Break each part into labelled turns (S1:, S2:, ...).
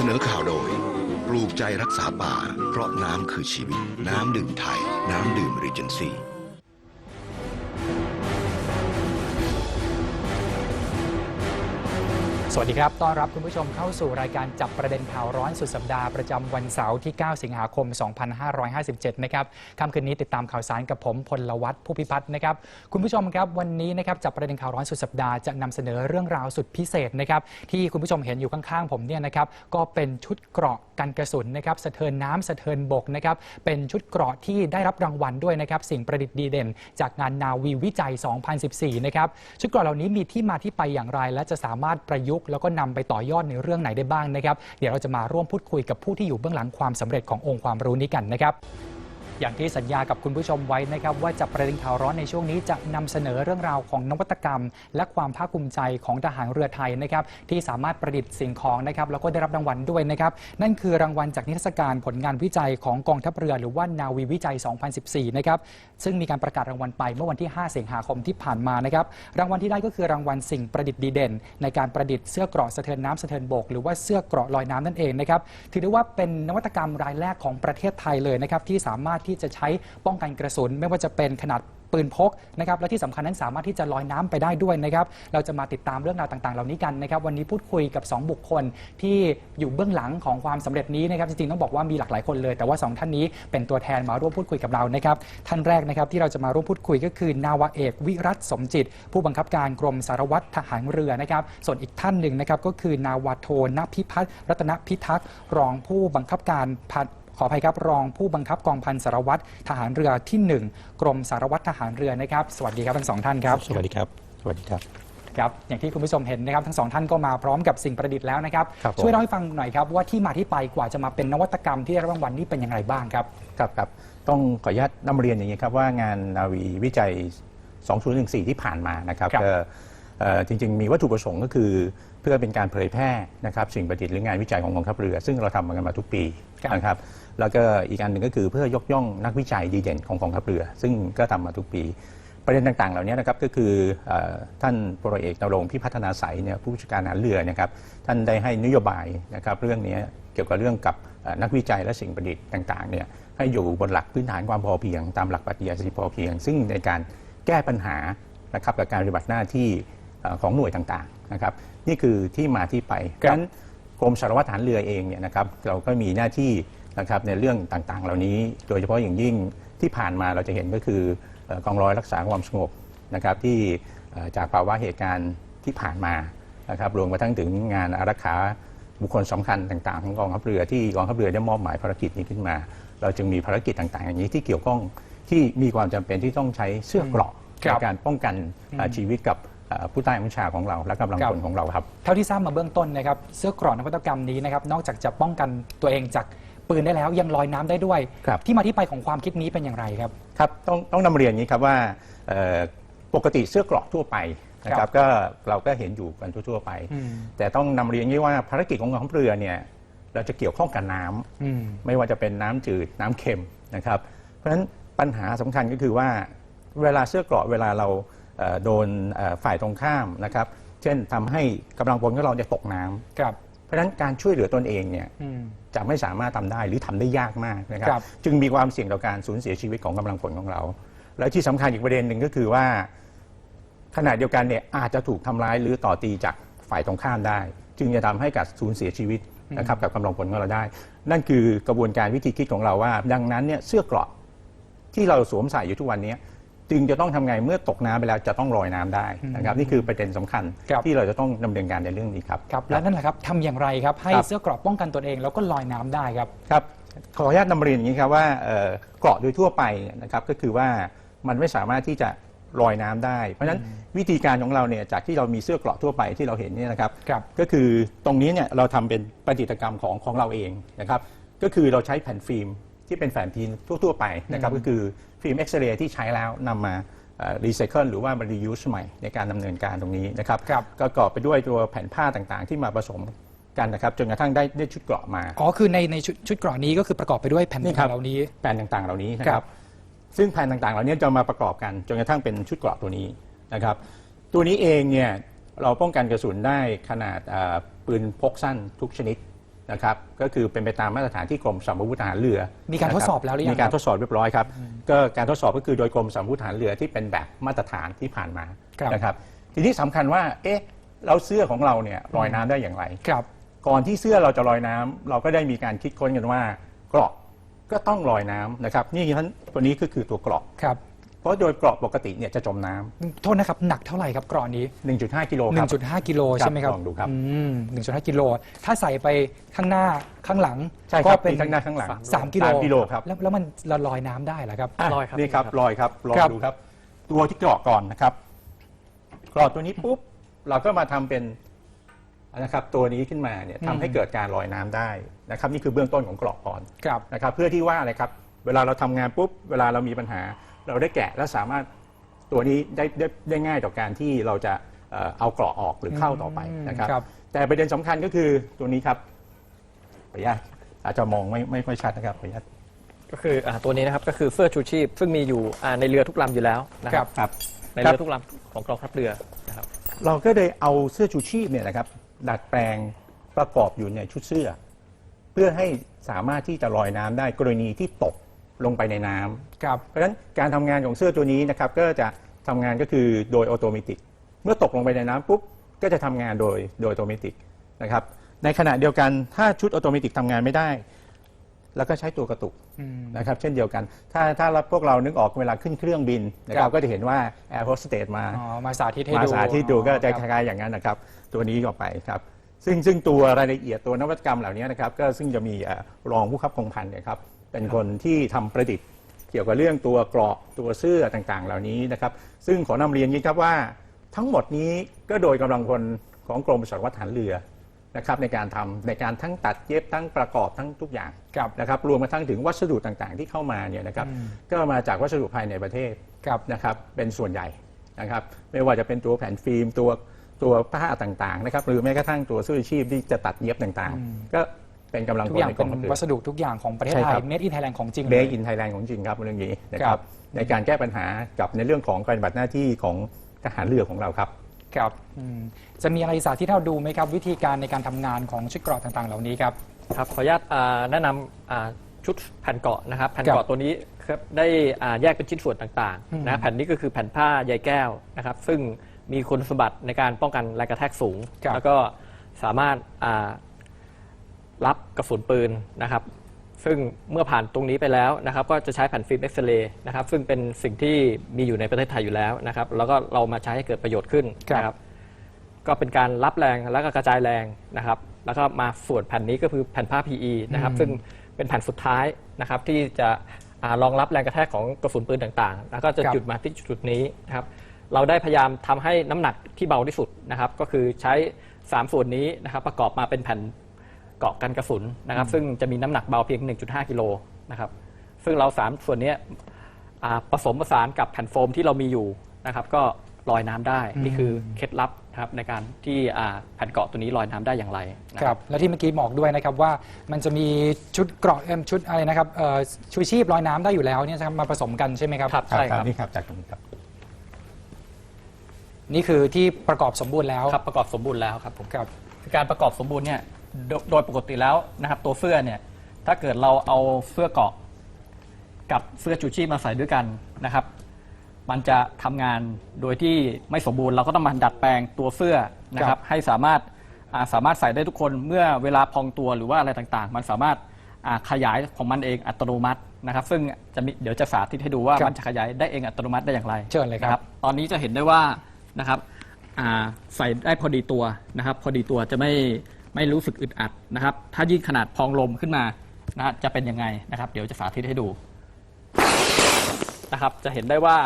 S1: เสนอข่าวโดย ปลูกใจรักษาป่า เพราะน้ำคือชีวิต น้ำดื่มไทย น้ำดื่มรีเจนซี่
S2: สวัสดีครับ ต้อนรับคุณผู้ชมเข้าสู่รายการจับประเด็นข่าวร้อนสุดสัปดาห์ประจำวันเสาร์ที่ 9 สิงหาคม 2557 นะครับ ค่ำคืนนี้ติดตามข่าวสารกับผมพลวัตผู้พิพัฒน์นะครับ คุณผู้ชมครับวันนี้นะครับจับประเด็นข่าวร้อนสุดสัปดาห์จะนำเสนอเรื่องราวสุดพิเศษนะครับที่คุณผู้ชมเห็นอยู่ข้างๆ ผมเนี่ยนะครับก็เป็นชุดเกราะกันกระสุนนะครับสะเทินน้ำสะเทินบกนะครับเป็นชุดเกราะที่ได้รับรางวัลด้วยนะครับสิ่งประดิษฐ์ดีเด่น จากงานนาวีวิจัย 2014 นะครับชุดเกราะเหล่านี้มีที่มาที่ไปอย่างไร และจะสามารถประยุกต์แล้วก็นำไปต่อยอดในเรื่องไหนได้บ้างนะครับ เดี๋ยวเราจะมาร่วมพูดคุยกับผู้ที่อยู่เบื้องหลังความสำเร็จขององค์ความรู้นี้กันนะครับ อย่างที่สัญญากับคุณผู้ชมไว้นะครับว่าจับประเด็นข่าวร้อนในช่วงนี้จะนำเสนอเรื่องราวของนวัตกรรม และความภาคภูมิใจของทหารเรือไทยนะครับที่สามารถประดิษฐ์สิ่งของนะครับแล้วก็ได้รับรางวัลด้วยนะครับนั่นคือรางวัลจากนิทรรศการผลงานวิจัยของกองทัพเรือหรือว่านาวีวิจัย 2014 นะครับซึ่งมีการประกาศรางวัลไปเมื่อวันที่ 5 สิงหาคมที่ผ่านมานะครับรางวัลที่ได้ก็คือรางวัลสิ่งประดิษฐ์ดีเด่น ในการประดิษฐ์เสื้อเกราะสะเทินน้ำสะเทินบก หรือว่าเสื้อเกราะลอยน้ำนั่นเองนะครับถือได้ว่าเป็นนวัตกรรมรายแรกของประเทศไทยเลยนะครับที่สามารถที่จะใช้ป้องกันกระสุน ไม่ว่าจะเป็นขนาดปืนพกนะครับและที่สำคัญนั้นสามารถที่จะลอยน้ำไปได้ด้วยนะครับเราจะมาติดตามเรื่องราวต่างๆ เหล่านี้กันนะครับวันนี้พูดคุยกับ 2 บุคคลที่อยู่เบื้องหลังของความสำเร็จนี้นะครับจริงๆต้องบอกว่ามีหลากหลายคนเลย แต่ว่า 2 ท่านนี้เป็นตัวแทนมาร่วมพูดคุยกับเรานะครับท่านแรกนะครับที่เราจะมาร่วมพูดคุยก็คือนาวาเอกวิรัตสมจิต ผู้บังคับการกรมสารวัตรทหารเรือนะครับส่วนอีกท่านหนึ่งนะครับก็คือนาวาโทนพิพัฒน์รัตนพิทักษ์รองผู้บังคับการพัน ขออภัยครับรองผู้บังคับกองพันสารวัตรทหารเรือที่ 1 กรมสารวัตรทหารเรือนะครับ สวัสดีครับทั้งสองท่านครับ
S3: สวัสดีครับ สวัสดีครับ
S2: ครับอย่างที่คุณผู้ชมเห็นนะครับทั้งสองท่านก็มาพร้อมกับสิ่งประดิษฐ์แล้วนะครับ
S3: ครับผม
S2: ช่วยเล่าให้ฟังหน่อยครับว่าที่มาที่ไปกว่าจะมาเป็นนวัตกรรมที่ได้รับรางวัลนี้เป็นอย่างไรบ้างครับ
S3: ครับครับต้องขออนุญาตนำเรียนอย่างนี้ครับว่างานนาวีวิจัย 2014 ที่ผ่านมานะครับ
S2: ครับ
S3: ก็เอ่อจริง ๆ มีวัตถุประสงค์ก็คือเพื่อเป็นการเผยแพร่นะครับสิ่งประดิษฐ์หรืองานวิจัยของกองทัพเรือ ซึ่งเราทำมากันมาทุกปี
S2: ครับ
S3: นะครับ แล้วก็อีกอันหนึ่งก็คือเพื่อยกย่องนักวิจัยดีเด่นของกองทัพเรือ ซึ่งก็ทำมาทุกปี ประเด็นต่างๆ เหล่านี้นะครับก็คืออท่านพลเอกนรงพิพัฒนาใสยเนี่ยผู้บัญชาการหารเรือนะครับท่านได้ให้นโยบายนะครับเรื่องนี้เกี่ยวกับเรื่องกับนักวิจัยและสิ่งประดิษฐ์ต่างๆเนี่ยให้อยู่บนหลักพื้นฐานความพอเพียง ตามหลักปรัชญาเศรษฐกิจพอเพียง ซึ่งในการแก้ปัญหานะครับกับการปฏิบัติหน้าที่ของหน่วยต่างๆนะครับนี่คือที่มาที่ไปดังนั้นกรมสารวัตรทหารเรือเองเนี่ยนะครับเราก็มีหน้าที่ นะครับในเรื่องต่างๆ เหล่านี้ โดยเฉพาะอย่างยิ่งที่ผ่านมาเราจะเห็นก็คือเอ่อกองร้อยรักษาความสงบนะครับที่เอ่อจากภาวะเหตุการณ์ที่ผ่านมานะครับรวมกระทั่งถึงงานอารักขาบุคคลสำคัญต่างๆของกองทัพเรือที่กองทัพเรือได้มอบหมายภารกิจนี้ขึ้นมา เราจึงมีภารกิจต่างๆ อย่างนี้ที่เกี่ยวข้องที่มีความจำเป็นที่ต้องใช้เสื้อเกราะ
S2: ครั
S3: ใน
S2: บ
S3: การป้องกันเอ่อชีวิตกับเอ่อผู้ใต้บัญชาของเราและกำลัง
S2: ครับ
S3: พลของเราครับ
S2: เท่าที่ทราบมาเบื้องต้นนะครับเสื้อเกราะนวัตกรรมนี้นะครับนอกจากจะป้องกันตัวเองจาก ปืนได้แล้วยังลอยน้ำได้ด้วย
S3: ครับ
S2: ที่มาที่ไปของความคิดนี้เป็นอย่างไรครับ
S3: ครับต้องต้องนำเรียนอย่างนี้ครับว่าเอ่อปกติเสื้อเกราะทั่วไปนะค
S2: ครั
S3: รั
S2: บบ
S3: ก็เราก็เห็นอยู่กันทั่วๆไป
S2: อืม
S3: แต่ต้องนำเรียนอย่างนี้ว่าภารกิจของกองทัพเรือเนี่ยเราจะเกี่ยวข้องกับน้ำ
S2: อืม
S3: ไม่ว่าจะเป็นน้ำจืดน้ำเค็มนะครับ เพราะฉะนั้นปัญหาสำคัญก็คือว่าเวลาเสื้อเกราะเวลาเราเอ่อโดนเอ่อฝ่ายตรงข้ามนะครับ เช่นทำให้กำลังพลของเราจะตกน้ำ
S2: ครับ
S3: เพราะฉะนั้นการช่วยเหลือตนเองเนี่ย
S2: อืม
S3: จะไม่สามารถทำได้หรือทำได้ยากมากนะครั
S2: ครับบ
S3: จึงมีความเสี่ยงต่อการสูญเสียชีวิตของกำลังพลของเรา และที่สำคัญอีกประเด็นหนึ่งก็คือว่า ขณะเดียวกันเนี่ยอาจจะถูกทำร้ายหรือต่อตีจากฝ่ายตรงข้ามได้ จึงจะทำให้กับสูญเสียชีวิตนะครับกับกำลังพลของเราได้ นั่นคือกระบวนการวิธีคิดของเราว่า ดังนั้นเนี่ยเสื้อเกราะที่เราสวมใส่อยู่ทุกวันนี้ จึงจะต้องทำไงเมื่อตกน้ำไปแล้วจะต้องลอยน้ำได้นะครับนี่คือประเด็นสำคัญ
S2: ครับ
S3: ที่เราจะต้องดำเนินการในเรื่องนี้ครับ
S2: ครับและนั่นแหละครับทำอย่างไรครับให้
S3: ครับ
S2: เสื้อเกราะป้องกันตนเองแล้วก็ลอยน้ำได้ครับ
S3: ครับขออนุญาตนำเรียนอย่างนี้ครับว่าเอ่อเกราะโดยทั่วไปนะครับก็คือว่ามันไม่สามารถที่จะลอยน้ำได้ เพราะฉะนั้นวิธีการของเราเนี่ยจากที่เรามีเสื้อเกราะทั่วไปที่เราเห็นเนี่ยนะครับ
S2: ครับ
S3: ก็คือตรงนี้เนี่ยเราทำเป็นประดิษฐกรรมของของเราเองนะครับก็คือเราใช้แผ่นฟิล์มที่เป็นแผ่นฟิล์มทั่ว ๆ ไปนะครับก็คือ ฟิล์มเอ็กซเรย์ที่ใช้แล้วนำมารีไซเคิลหรือว่ามา reuse ใหม่ในการดำเนินการตรงนี้นะครับ
S2: ครับ
S3: ก็ประกอบไปด้วยตัวแผ่นผ้าต่างๆ ที่มาผสมกันนะครับจนกระทั่งได้ได้ชุดเกราะมา
S2: อ๋อคือในในชุดชุดเกราะนี้ก็คือประกอบไปด้วยแผ่น
S3: นี่ครับ
S2: เหล่านี้
S3: แผ่นต่างๆเหล่านี้นะค
S2: ครั
S3: รับบซึ่งแผ่นต่างๆ เหล่านี้จะมาประกอบกันจนกระทั่งเป็นชุดเกราะตัวนี้นะครับ ตัวนี้เองเนี่ยเราป้องกันกระสุนได้ขนาดอ่าปืนพกสั้นทุกชนิด นะครับก็คือเป็นไปตามมาตรฐานที่กรมสมรวุธทหารเรือ
S2: มีการทดสอบแล้วหรือยัง
S3: มีการ
S2: ครับ
S3: ทดสอบเรียบร้อยครับก็การทดสอบก็คือโดยกรมสมรวุธทหารเรือที่เป็นแบบมาตรฐานที่ผ่านมา
S2: ครับ
S3: นะครับทีนี้สำคัญว่าเอ๊ะเราเสื้อของเราเนี่ยลอยน้ำได้อย่างไร
S2: ครับ
S3: ก่อนที่เสื้อเราจะลอยน้ำเราก็ได้มีการคิดค้นกันว่าเกราะก็ต้องลอยน้ำนะครับนี่ท่านตัวนี้ก็คือตัวเกราะ
S2: ครับ
S3: เพราะโดยเกราะปกติเนี่ยจะจมน้ำ
S2: โทษนะครับ หนักเท่าไหร่ครับกรอนนี้
S3: 1.5 กิโลครับ
S2: 1.5 กิโลใช่ไหมครับ
S3: ลองดูครับ
S2: อืม1.5 กิโล ถ้าใส่ไปข้างหน้าข้างหลัง
S3: ใช่ค
S2: ก็
S3: รับ
S2: เป็น
S3: มีทั้งหน้าข้างหลัง
S2: 3กิโล
S3: สามกิโลครับ
S2: แล้วแล้วมันละลอยน้ำได้เหรอครับะ
S4: ลอยครับ
S3: นี่ครับ
S4: นี่ครับ
S3: ลอยครับลอง
S2: ครับ
S3: ดูครับ ตัวที่เกราะก่อนนะครับเกราะตัวนี้ปุ๊บเราก็มาทำเป็นนะครับ ตัวนี้ขึ้นมาเนี่ยทำให้เกิดการลอยน้ำได้นะครับ นี่คือเบื้องต้นของเกราะก่อน
S2: ครับ
S3: นะครับเพื่อที่ว่าอะไรครับ เวลาเราทำงานปุ๊บ เวลาเรามีปัญหา เราได้แกะและสามารถตัวนี้ได้ได้ได้ง่ายต่อการที่เราจะเอ่อเอาเกราะออกหรือเข้าต่อไปนะครับ
S2: ครับ
S3: แต่ประเด็นสำคัญก็คือตัวนี้ครับขออนุญาตอาจจะมองไม่ไม่ค่อยชัดนะครับขออนุญาต
S4: ก็คืออ่าตัวนี้นะครับก็คือเสื้อชูชีพ ซึ่งมีอยู่อ่าในเรือทุกลำอยู่แล้วนะ
S2: ค
S4: ค
S2: รั
S4: รับ บ
S3: ครับ
S4: ในเรือทุกลำของกองทัพเรือนะครับ
S3: เราก็เลยเอาเสื้อชูชีพเนี่ยนะครับดัดแปลงประกอบอยู่ในชุดเสื้อ เพื่อให้สามารถที่จะลอยน้ำได้กรณีที่ตก ลงไปในน้ำ
S2: ครับ
S3: เพราะฉะนั้นการทำงานของเสื้อตัวนี้นะครับก็จะทำงานก็คือโดยออโตเมติกเมื่อตกลงไปในน้ำปุ๊บก็จะทำงานโดยโดยออโตเมติกนะครับในขณะเดียวกันถ้าชุดออโตเมติกทำงานไม่ได้ แล้วก็ใช้ตัวกระตุก
S2: อืม
S3: นะครับเช่นเดียวกัน ถ้าถ้าเราพวกเรานึกออกเวลาขึ้นเครื่องบินนะค
S2: ครั
S3: รับบ ก็จะเห็นว่าแอร์โฮสเตสมา
S2: อ๋อมาสาธิตให้
S3: มา
S2: ดู
S3: สาธิตดูก็จะ
S2: อ๋
S3: ค
S2: อครับ
S3: ล้ายๆอย่างนั้นนะครับ ตัวนี้ก็ไปครับซึ่งซึ่งตัวรายละเอียดตัวนวัตกรรมเหล่านี้นะครับก็ซึ่งจะมีเอ่อรองผู้ขับกองพันเนี่ยครับ เป็นคนที่ทำประดิษฐ์ เกี่ยวกับเรื่องตัวเกราะตัวเสื้อต่างๆ เหล่านี้นะครับ ซึ่งขอนำเรียนนี้ครับว่าทั้งหมดนี้ก็โดยกำลังพลของกรมสารวัตรทหารเรือนะครับในการทำในการทั้งตัดเย็บทั้งประกอบทั้งทุกอย่าง
S2: ครับ
S3: นะครับรวมมาทั้งถึงวัสดุต่างๆ ที่เข้ามาเนี่ยนะครับก็มาจากวัสดุภายในประเทศ
S2: ครับ
S3: นะครับเป็นส่วนใหญ่นะครับไม่ว่าจะเป็นตัวแผ่นฟิล์มตัวตัวผ้าต่างๆนะครับหรือแม้กระทั่งตัวเสื้อชีพที่จะตัดเย็บต่างๆ ก็ เป็นกำลัง
S2: ทุ
S3: พ
S2: ก
S3: ล
S2: อย่าง
S3: ในก
S2: เป็
S3: อนงทัพเรือ
S2: วัสดุทุกอย่างของประเทศ
S3: ใช่
S2: ไท
S3: ครั
S2: ย
S3: บ
S2: เมดอินไทยแลนด์ของจริง
S3: เบ
S2: เลย
S3: อินไทยแลนด์ของจริงครับเรื่องนี้นะค
S2: ครั
S3: รับบในการแก้ปัญหากับในเรื่องของการปฏิบัติหน้าที่ของทหารเรือของเราครับ
S2: ครับอืมจะมีอะไรสาธิตให้เราดูไหมครับ วิธีการในการทำงานของชุดเกราะต่างๆ เหล่านี้ครับ
S4: ครับขออนุญาตอ่าแนะนำอ่าชุดแผ่นเกาะนะครับแผ่น
S2: ครั
S4: เกาะ
S2: บ
S4: ตัวนี้ครับได้อ่าแยกเป็นชิ้นส่วนต่าง
S2: อืม
S4: ๆนะแผ่นนี้ก็คือแผ่นผ้าใยแก้วนะครับ ซึ่งมีคุณสมบัติในการป้องกันแรงกระแทกสูง
S2: ครับ
S4: แล้วก็สามารถอ่า รับกระสุนปืนนะครับ ซึ่งเมื่อผ่านตรงนี้ไปแล้วนะครับ ก็จะใช้แผ่นฟิล์มเอ็กซเรย์นะครับ ซึ่งเป็นสิ่งที่มีอยู่ในประเทศไทยอยู่แล้วนะครับ แล้วก็เรามาใช้ให้เกิดประโยชน์ขึ้นนะครับ ก็เป็นการรับแรงแล้วก็กระจายแรงนะครับ แล้วก็มาส่วนแผ่นนี้ก็คือแผ่นผ้า PE นะครับ ซึ่งเป็นแผ่นสุดท้ายนะครับที่จะอารองรับแรงกระแทกของกระสุนปืนต่างๆ แล้วก็จะ
S2: ครับ
S4: จุดมาที่จุดนี้นะครับ เราได้พยายามทำให้น้ำหนักที่เบาที่สุดนะครับ ก็คือใช้ 3 ส่วนนี้นะครับ ประกอบมาเป็นแผ่น เกาะกันกระสุนนะครับ ซึ่งจะมีน้ำหนักเบาเพียง 1.5 กิโลนะครับซึ่งเรา 3 ส่วนเนี้ยอ่าผสมผสานกับแผ่นโฟมที่เรามีอยู่นะครับ ก็ลอยน้ำได้นี่คือเคล็ดลับนะครับในการที่อ่าแผ่นเกาะตัวนี้ลอยน้ำได้อย่างไรนะ
S2: ค
S4: ค
S2: รั
S4: รั
S2: บบและที่เมื่อกี้บอกด้วยนะครับว่ามันจะมีชุดเกราะเอิ่มชุดอะไรนะครับเอ่อชูชีพลอยน้ำได้อยู่แล้วเนี่ยจะมาผสมกันใช่ไหมครับ
S4: ครับใช่ครับ
S3: นี่ครับจากตรงนี้ครับ
S2: นี่คือที่ประกอบสมบูรณ์แล้ว
S4: ครับประกอบสมบูรณ์แล้วครับผม
S2: ครับ
S4: คือการประกอบสมบูรณ์เนี่ย โดโดยปกติแล้วนะครับตัวเสื้อเนี่ยถ้าเกิดเราเอาเสื้อเกาะกับเสื้อชูชีพมาใส่ด้วยกันนะครับ มันจะทำงานโดยที่ไม่สมบูรณ์ เราก็ต้องมาดัดแปลงตัวเสื้อนะค
S2: ครั
S4: รับบ ให้สามารถอ่าสามารถใส่ได้ทุกคนเมื่อเวลาพองตัวหรือว่าอะไรต่างๆ มันสามารถอ่าขยายของมันเองอัตโนมัตินะครับ ซึ่งจะมีเดี๋ยวจะสาธิตให้ดูว่า
S2: ครับ
S4: มันจะขยายได้เองอัตโนมัติได้อย่างไร
S2: เชิญเลยครับ
S4: นะตอนนี้จะเห็นได้ว่านะครับอ่าใส่ได้พอดีตัวนะครับ พอดีตัวจะไม่ ไม่รู้สึกอึดอัดนะครับ ถ้ายิ่งขนาดพองลมขึ้นมานะฮะจะเป็นยังไงนะครับ เดี๋ยวจะสาธิตให้ดูนะครับ จะเห็นได้ว่า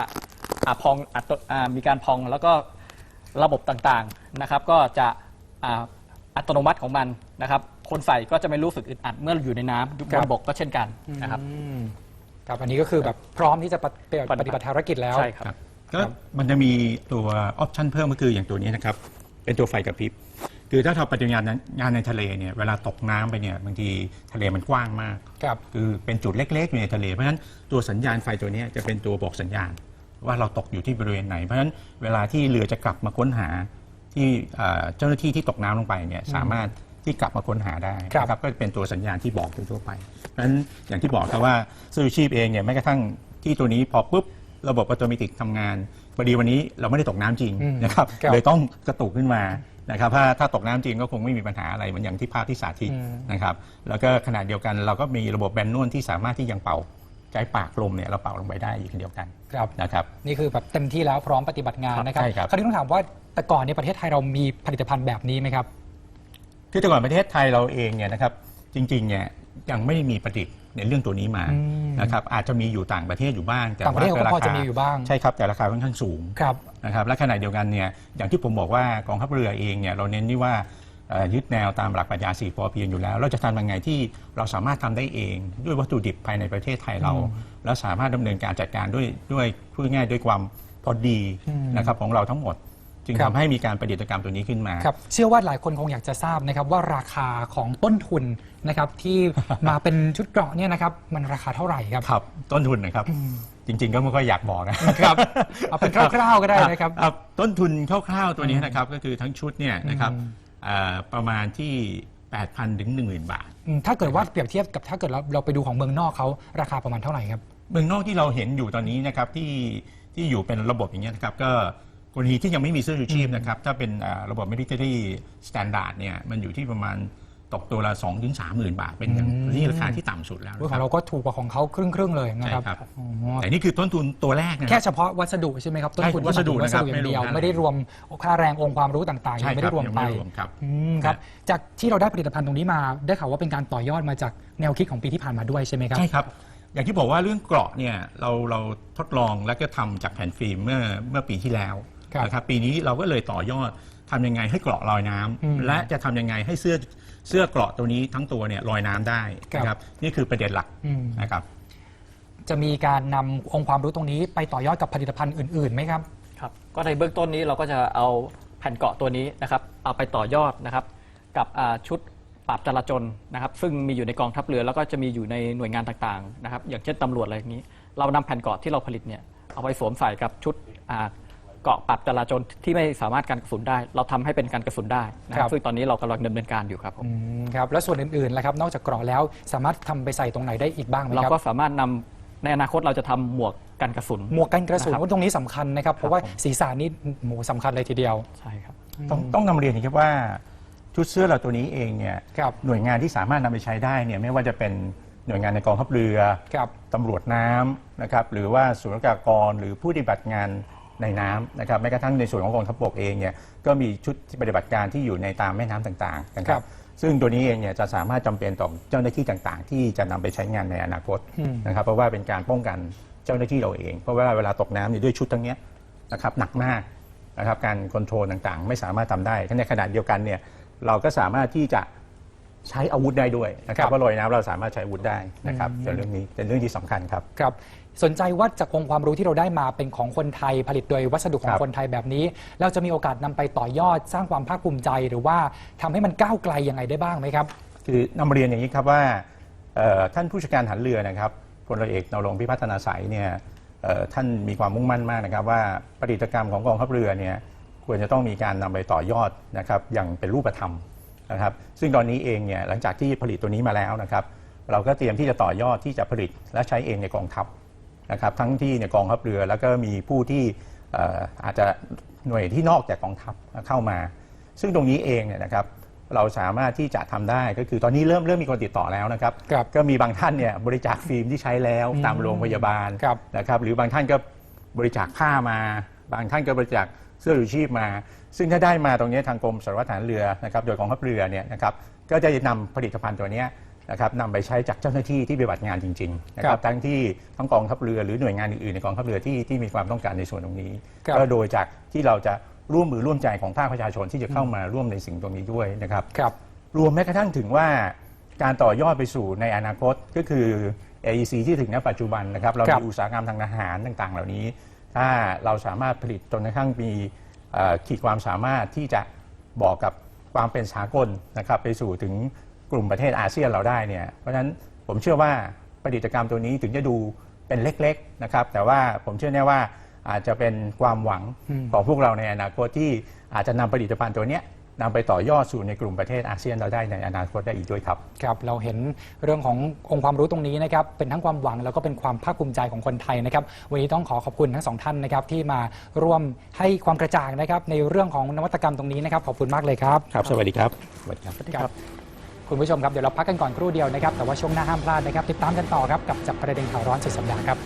S4: อาพองอัตอ่ามีการพองแล้วก็ระบบต่างๆนะครับ ก็จะอ่าอัตโนมัติของมันนะครับ คนใส่ก็จะไม่รู้สึกอึดอัดเมื่ออยู่ในน้ำบ
S2: ครับ
S4: นบกก็เช่นกันนะครับ
S2: อืมครับอันนี้ก็คือแบบพร้อมที่จะปฏิบัติปฏิบัติภารกิจแล้ว
S4: ใช่ครับ
S3: ก็มันจะมีตัวออปชันเพิ่มก็คืออย่างตัวนี้นะครับ เป็นตัวไฟกระพริบ คือถ้าเราปฏิบัติงานงานในทะเลเนี่ยเวลาตกน้ำไปเนี่ยบางทีทะเลมันกว้างมาก
S2: ครับ
S3: คือเป็นจุดเล็กๆอยู่ในทะเล เพราะฉะนั้นตัวสัญญาณไฟตัวเนี้ยจะเป็นตัวบอกสัญญาณ ว่าเราตกอยู่ที่บริเวณไหน เพราะฉะนั้นเวลาที่เรือจะกลับมาค้นหาที่เอ่อเจ้าหน้าที่ที่ตกน้ำลงไปเนี่ยสามารถที่กลับมาค้นหาได้
S2: ครับ
S3: นะครับก็เป็นตัวสัญญาณที่บอกทั่วๆไปเพราะฉะนั้นอย่างที่บอกครับว่าเสื้อชูชีพเองเนี่ยแม้กระทั่งที่ตัวนี้พอปุ๊บระบบอัตโนมัติทำงานพอดีวันนี้เราไม่ได้ตกน้ำจริง
S2: อืม
S3: นะครับ
S2: ครับ
S3: เลยต้องกระตุกขึ้นมา นะครับถ้าถ้าตกน้ำจริงก็คงไม่มีปัญหาอะไรเหมือนอย่างที่ภาพที่สาธิต
S2: อืม
S3: นะครับแล้วก็ขณะเดียวกันเราก็มีระบบแบนนวลที่สามารถที่ยังเป่าใช้ปากลมเนี่ยเราเป่าลงไปได้อีกเดียวกัน
S2: ครับ
S3: นะครับ
S2: นี่คือแบบเต็มที่แล้วพร้อมปฏิบัติงานนะครับ
S3: ใช่ครับ
S2: คราวนี้ต้องถามว่าแต่ก่อนในประเทศไทยเรามีผลิตภัณฑ์แบบนี้ไหมครับ
S3: คือแต่ก่อนประเทศไทยเราเองเนี่ยนะครับจริงๆเนี่ยยังไม่มีประดิษฐ์ ในเรื่องตัวนี้มา
S2: อืม
S3: นะครับอาจจะมีอยู่ต่างประเทศอยู่บ้างแต่
S2: ต่างประเทศ
S3: ว่
S2: ก็พอจะมีอยู่บ้าง
S3: ใช่ครับแต่ราคาค่อนข้างสูง
S2: ครับ
S3: นะครับและขณะเดียวกันเนี่ยอย่างที่ผมบอกว่ากองทัพเรือเองเนี่ยเราเน้นที่ว่าเอ่อยึดแนวตามหลักปรัชญาสี่พอเพียงอยู่แล้ว เราจะทำยังไงที่เราสามารถทำได้เอง ด้วยวัตถุดิบภายในประเทศไทยเรา แล้วสามารถดำเนินการจัดการด้วยด้วยพูดง่ายๆด้วยความพอดี
S2: อืม
S3: นะครับของเราทั้งหมด จึง
S2: ครั
S3: ทำ
S2: บ
S3: ให้มีการประดิษฐกรรมตัวนี้ขึ้นมา
S2: ครับเชื่อว่าหลายคนคงอยากจะทราบนะครับว่าราคาของต้นทุนนะครับที่ มาเป็นชุดเกราะเนี่ยนะครับมันราคาเท่าไหร่ครับ
S3: ครับต้นทุนนะครับ จริงๆ ก็ไม่ค่อยอยากบอกนะครับ
S2: เอาเป็นคร่าวๆก็ได้นะครับ
S3: อ่ต้นทุนคร่าวๆตัวนี้นะครับ ก็คือทั้งชุดเนี่ยนะครับ
S2: อืม
S3: อ่าประมาณที่ 8,000ถึง10,000 บาท
S2: อืมถ้าเกิดว่าเปรียบเทียบกับถ้าเกิดเราเราไปดูของเมืองนอกเขาราคาประมาณเท่าไหร่ครับ
S3: เมืองนอกที่เราเห็นอยู่ตอนนี้นะครับที่ที่อยู่เป็นระบบอย่างเงี้ยนะครับก็ กรณีที่ยังไม่มีเสื้อชูชีพนะครับ ถ้าเป็นอ่าระบบ military standard เนี่ยมันอยู่ที่ประมาณตกตัวละ2-3ถึงหมื่นบาท เป็นอย่าง
S2: อืม
S3: นี่ราคาที่ต่ำสุดแล้ว
S2: ข
S3: นะค
S2: อง
S3: รับ
S2: เราก็ถูกกว่าของเขาครึ่งๆเลยนะ
S3: ใช่
S2: ครับ
S3: ครับ
S2: อ๋อ
S3: แต่นี่คือต้นทุนตัวแรกนะ
S2: แค่เฉพาะวัสดุใช่ไหมครับ ต้นทุน
S3: ใช่วัสดุ
S2: ที่มาถึงวัสดุ
S3: นะครับ
S2: อย่างเดียว
S3: ไม่รวม
S2: ไม่ได้รวมค่าแรงองค์ความรู้ต่างๆ
S3: ใช่
S2: ยังไม่
S3: ครั
S2: ได้
S3: บ
S2: รวม
S3: ยัง
S2: ไป
S3: ไม่รวมครับ
S2: อืมครับ จากที่เราได้ผลิตภัณฑ์ตรงนี้มา ได้ข่าวว่าเป็นการต่อยอดมาจากแนวคิดของปีที่ผ่านมาด้วยใช่ไหมครับ
S3: ใช่ครับ อย่างที่บอกว่าเรื่องเกราะเนี่ยเราเราทดลองและก็ทำจากแผ่นฟิล์มเมื่อเมื่อปีที่แล้ว
S2: ครับ
S3: นะครับปีนี้เราก็เลยต่อยอดทำยังไงให้เกราะลอยน้ำ
S2: อืม
S3: และจะทำยังไงให้เสื้อเสื้อเกราะตัวนี้ทั้งตัวเนี่ยลอยน้ำได้นะครับนี่คือประเด็นหลัก
S2: อืม
S3: นะครับ
S2: จะมีการนำองค์ความรู้ตรงนี้ไปต่อยอดกับผลิตภัณฑ์อื่นๆไหมครับ
S4: ครับก็ในเบื้องต้นนี้เราก็จะเอาแผ่นเกาะตัวนี้นะครับเอาไปต่อยอดนะครับกับอ่าชุดปราบจราจรนะครับ ซึ่งมีอยู่ในกองทัพเรือแล้วก็จะมีอยู่ในหน่วยงานต่างๆนะครับอย่างเช่นตำรวจอะไรอย่างนี้ เรานำแผ่นเกาะที่เราผลิตเนี่ยเอาไปสวมใส่กับชุดอ่า เกาะปราบจราจรที่ไม่สามารถกันกระสุนได้ เราทำให้เป็นการกระสุนได้นะค
S2: ครั
S4: รับ บซึ่งตอนนี้เรากำลังดำเนินการอยู่ครับผม
S2: อืมครับแล้วส่วนอื่นๆล่ะครับนอกจากเกราะแล้วสามารถทำไปใส่ตรงไหนได้อีกบ้างไหม
S4: เรา
S2: ครับ
S4: ก็สามารถนำในอนาคตเราจะทำหมวกกันกระสุน
S2: หมวกกันกระสุน
S4: นะครับ
S2: ตรงนี้สำคัญนะครับ เพราะว่าศีรษะนี่หมูสำคัญเลยทีเดียว
S4: ใช่ครับ
S3: ต้องต้องนำเรียนอย่างนี้ครับว่า ชุดเสื้อเราตัวนี้เองเนี่ย
S2: ครับ
S3: หน่วยงานที่สามารถนำไปใช้ได้เนี่ยไม่ว่าจะเป็นหน่วยงานในกองทัพเรือ
S2: ครับ
S3: ตำรวจน้ำนะครับหรือว่าศูนย์ราชการกรหรือผู้ปฏิบัติงาน ในน้ำนะครับแม้กระทั่งในส่วนของกองทัพบกเองเนี่ยก็มีชุดปฏิบัติการที่อยู่ในตามแม่น้ำต่างๆนะค
S2: ครั
S3: รับ บ ซึ่งตัวนี้เองเนี่ยจะสามารถจำเป็นต่อเจ้าหน้าที่ต่างๆ ที่จะนำไปใช้งานในอนาคต
S2: อืม
S3: นะครับเพราะว่าเป็นการป้องกันเจ้าหน้าที่เราเอง เพราะว่าเวลาตกน้ำเนี่ยด้วยชุดทั้งเนี้ยนะครับหนักมากนะครับการคอนโทรลต่างๆ ไม่สามารถทำได้ในขณะเดียวกันเนี่ยเราก็สามารถที่จะ ใช้อาวุธได้ด้วยนะค
S2: ครั
S3: รับบว่าลอยน้ำเราสามารถใช้อาวุธได้นะครับ
S2: อืม
S3: เป็นเรื่องนี้เป็นเรื่องที่สำคัญครับ
S2: ครับสนใจว่าจากองค์ความรู้ที่เราได้มาเป็นของคนไทยผลิตโดยวัสดุขอ
S3: ค
S2: ง
S3: รับ
S2: คนไทยแบบนี้ เราจะมีโอกาสนำไปต่อยอดสร้างความภาคภูมิใจ หรือว่าทำให้มันก้าวไกลยังไงได้บ้างไหมครับ
S3: คือนำเรียนอย่างนี้ครับว่าเอ่อท่านผู้จัดการหันเรือนะครับพลเรือเอกนรงค์พิพัฒนาสายเนี่ยเอ่อท่านมีความมุ่งมั่นมากนะครับว่าผลิตกรรมของกองทัพเรือเนี่ยควรจะต้องมีการนำไปต่อยอดนะครับอย่างเป็นรูปธรรม นะครับซึ่งตอนนี้เองเนี่ยหลังจากที่ผลิตตัวนี้มาแล้วนะครับเราก็เตรียมที่จะต่อยอดที่จะผลิตและใช้เองในกองทัพนะครับทั้งที่ในกองทัพเรือแล้วก็มีผู้ที่เอ่ออาจจะหน่วยที่นอกจากกองทัพเข้ามา ซึ่งตรงนี้เองเนี่ยนะครับเราสามารถที่จะทำได้ก็คือตอนนี้เริ่มเริ่มมีคนติดต่อแล้วนะครับ
S2: ครับ
S3: ก็มีบางท่านเนี่ยบริจาคฟิล์มที่ใช้แล้ว
S2: อืม
S3: ตามโรงพยาบาล
S2: ครับ
S3: นะครับหรือบางท่านก็บริจาคผ้ามา บางท่านก็บริจาค เสื้อชูชีพมา ซึ่งถ้าได้มาตรงนี้ทางกรมสารวัตรฐานเรือนะครับโดยกองทัพเรือเนี่ยนะครับก็จะนำผลิตภัณฑ์ตัวเนี้ยนะครับนำไปใช้จากเจ้าหน้าที่ที่ปฏิบัติงานจริงๆนะค
S2: ครั
S3: รับบทั้งที่ทั้งกองทัพเรือหรือหน่วยงานอื่นๆในกองทัพเรือที่ที่มีความต้องการในส่วนตรงนี้
S2: ครับ
S3: ก็โดยจากที่เราจะร่วมมือร่วมใจของภาคประชาชนที่จะเข้ามาร่วมในสิ่งตรงนี้ด้วยนะครับ
S2: ครับ
S3: รวมแม้กระทั่งถึงว่าการต่อยอดไปสู่ในอนาคตก็คือ AEC ที่ถึงณปัจจุบันนะครับ เรา
S2: ครับ
S3: มีอุตสาหกรรมทางอาหารต่างๆ เหล่านี้ ถ้าเราสามารถผลิตจนกระทั่งมีเอ่อขีดความสามารถที่จะบอกกับความเป็นสากลนะครับไปสู่ถึงกลุ่มประเทศอาเซียนเราได้เนี่ยเพราะฉะนั้นผมเชื่อว่าผลิตกรรมตัวนี้ถึงจะดูเป็นเล็กๆนะครับแต่ว่าผมเชื่อแน่ว่าอาจจะเป็นความหวัง
S2: อืม
S3: ของพวกเราในอนาคตที่อาจจะนำผลิตภัณฑ์ตัวเนี้ย นำไปต่อยอดสู่ในกลุ่มประเทศอาเซียนเราได้ในอนาคตได้อีกด้วยครับ
S2: ครับ เราเห็นเรื่องขององค์ความรู้ตรงนี้นะครับเป็นทั้งความหวังแล้วก็เป็นความภาคภูมิใจของคนไทยนะครับวันนี้ต้องขอขอบคุณทั้งสองท่านนะครับที่มาร่วมให้ความกระจ่างนะครับในเรื่องของนวัตกรรมตรงนี้นะครับขอบคุณมากเลยครับ
S3: ครับ สวัสดีครับสวัสดีครับ
S2: ครับ คุณผู้ชมครับเดี๋ยวเราพักกันก่อนครู่เดียวนะครับแต่ว่าช่วงหน้าห้ามพลาดนะครับติดตามกันต่อครับกับจับประเด็นข่าวร้อนสุดสัปดาห์ครับ